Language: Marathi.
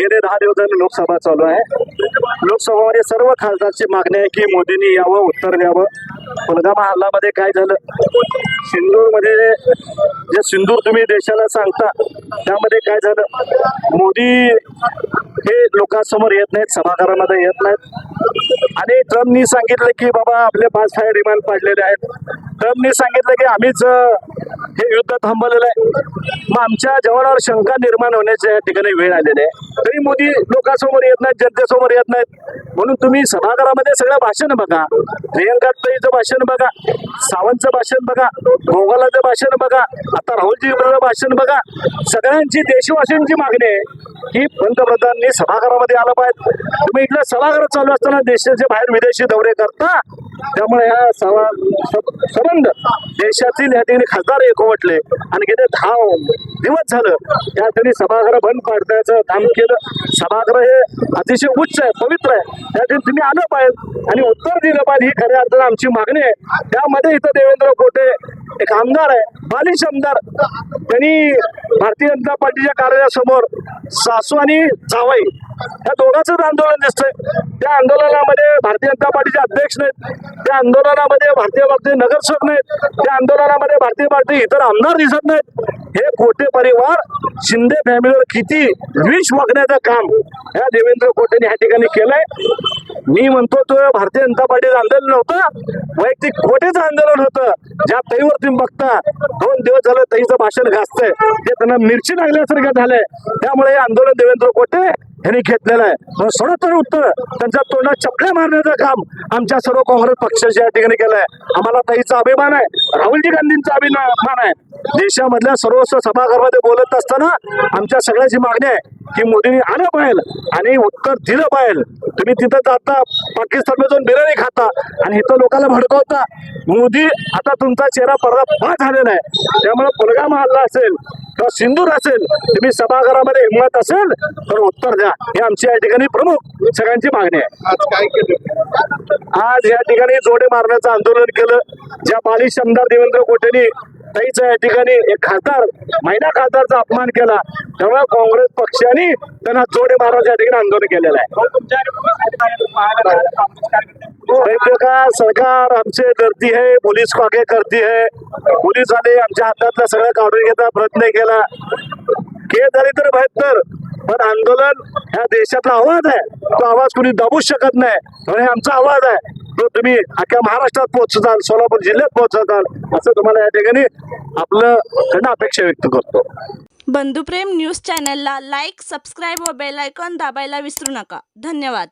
गेले दहा दिवस झाले लोकसभा चालू आहे. लोकसभामध्ये सर्व खासदारची मागणी आहे की मोदींनी यावं उत्तर द्यावं. पुलगामा हल्लामध्ये काय झालं? सिंधूरमध्ये जे सिंदूर तुम्ही देशाला सांगता त्यामध्ये काय झालं? मोदी हे लोकांसमोर येत नाहीत सभागारामध्ये येत नाहीत. आणि ट्रम्पनी सांगितलं की बाबा आपले पाच फाय डिमांड पाडलेले आहेत. ट्रम्पनी सांगितलं की आम्हीच हे युद्ध थांबवलेलं आहे. मग आमच्या जवानावर शंका निर्माण होण्याच्या या ठिकाणी वेळ आलेली आहे. तरी मोदी लोकांसमोर येत नाहीत जनतेसमोर येत नाहीत. म्हणून तुम्ही सभागृहामध्ये सगळं भाषण बघा. प्रियंका ताईचं भाषण बघा. सावंतचं भाषण बघा. गोगालाचं भाषण बघा. आता राहुलजीचं भाषण बघा. सगळ्यांची देशवासीयांची मागणी आहे की पंतप्रधानांनी सभागृहामध्ये आलं पाहिजे. तुम्ही इकडे सभागृह चालू असताना देशाचे बाहेर विदेशी दौरे करता. त्यामुळे ह्या सभा संबंध देशातील या ठिकाणी खासदार एक एकवटले आणि गेले दहा दिवस झालं. त्या ठिकाणी सभागृह बंद पाडण्याचं काम केलं. सभागृह हे अतिशय उच्च आहे पवित्र आहे. त्या ठिकाणी तुम्ही आलं पाहिजे. आणि उत्तर दिलं पाहिजे. ही खऱ्या अर्थानं आमची मागणी आहे. त्यामध्ये इथं देवेंद्र कोटे एक आमदार आहे बालिश आमदार. त्यांनी भारतीय जनता पार्टीच्या कार्यालयासमोर सासू आणि जावाई या दोघांचंच आंदोलन दिसतंय. त्या आंदोलनामध्ये भारतीय जनता पार्टीचे अध्यक्ष नाहीत. त्या आंदोलनामध्ये भारतीय पार्टी नगरसेवक नाहीत. त्या आंदोलनामध्ये भारतीय पार्टी इतर आमदार दिसत नाहीत. हे कोटे परिवार शिंदे फॅमिलीवर किती विष वागण्याचं काम या देवेंद्र कोटेने ह्या ठिकाणी केलंय. मी म्हणतो तो भारतीय जनता पार्टीचं आंदोलन नव्हतं. वैयक्तिक कोटेचं आंदोलन होतं. ज्या तईवर तुम्ही बघता दोन दिवस झालं ताईचं भाषण गाजतंय ते त्यांना मिरची लागल्यासारखं झालंय. त्यामुळे हे आंदोलन देवेंद्र कोटे यांनी घेतलेलं आहे. म्हणून सडोत्तर उत्तर त्यांच्या तोंडात चपल्या मारण्याचं काम आमच्या सर्व काँग्रेस पक्षाच्या या ठिकाणी केलंय. आम्हाला ताईचा अभिमान आहे राहुलजी गांधींचा अभिमान आहे. देशामधल्या सर्वस्व सभागृहामध्ये बोलत असताना आमच्या सगळ्याची मागणी आहे की मोदींनी आलं पाहिजे आणि उत्तर दिलं पाहिजे तुम्ही तिथं जाता पाकिस्तानमध्ये जाऊन बिर्याणी खाता आणि इथं लोकांना भडकवता. मोदी आता तुमचा चेहरा पडदा पा झालेला आहे. त्यामुळे पुलगामा हल्ला असेल. किंवा सिंदूर असेल? तुम्ही सभागृहामध्ये हिंमत असेल तर उत्तर द्या. ही आमची या ठिकाणी प्रमुख सगळ्यांची मागणी आहे. आज काय केलं? आज या ठिकाणी जोडे मारण्याचं आंदोलन केलं. ज्या बालिश आमदार देवेंद्र कोटेनी ताईचा या ठिकाणी एक खासदार महिला खासदारचा अपमान केला त्यामुळे काँग्रेस पक्षाने त्यांना जोडे मारण्याचं या ठिकाणी आंदोलन केलेलं आहे. सरकार आमचे गर्दी आहे पोलीस मागे गर्दी करती है पोलीस आमच्या हातातलं सगळं काढून घेता प्रयत्न केला. के झाली तर बेहतर पण आंदोलन ह्या देशातला आवाज आहे. तो आवाज कुणी दाबूच शकत नाही. म्हणून आमचा आवाज आहे. तो तुम्ही अख्ख्या महाराष्ट्रात पोहोचताल सोलापूर जिल्ह्यात पोहोचताल असं तुम्हाला या ठिकाणी आपलं कडनं अपेक्षा व्यक्त करतो. बंधुप्रेम न्यूज चॅनलला लाईक सबस्क्राईब व बेल आयकॉन दाबायला विसरू नका. धन्यवाद.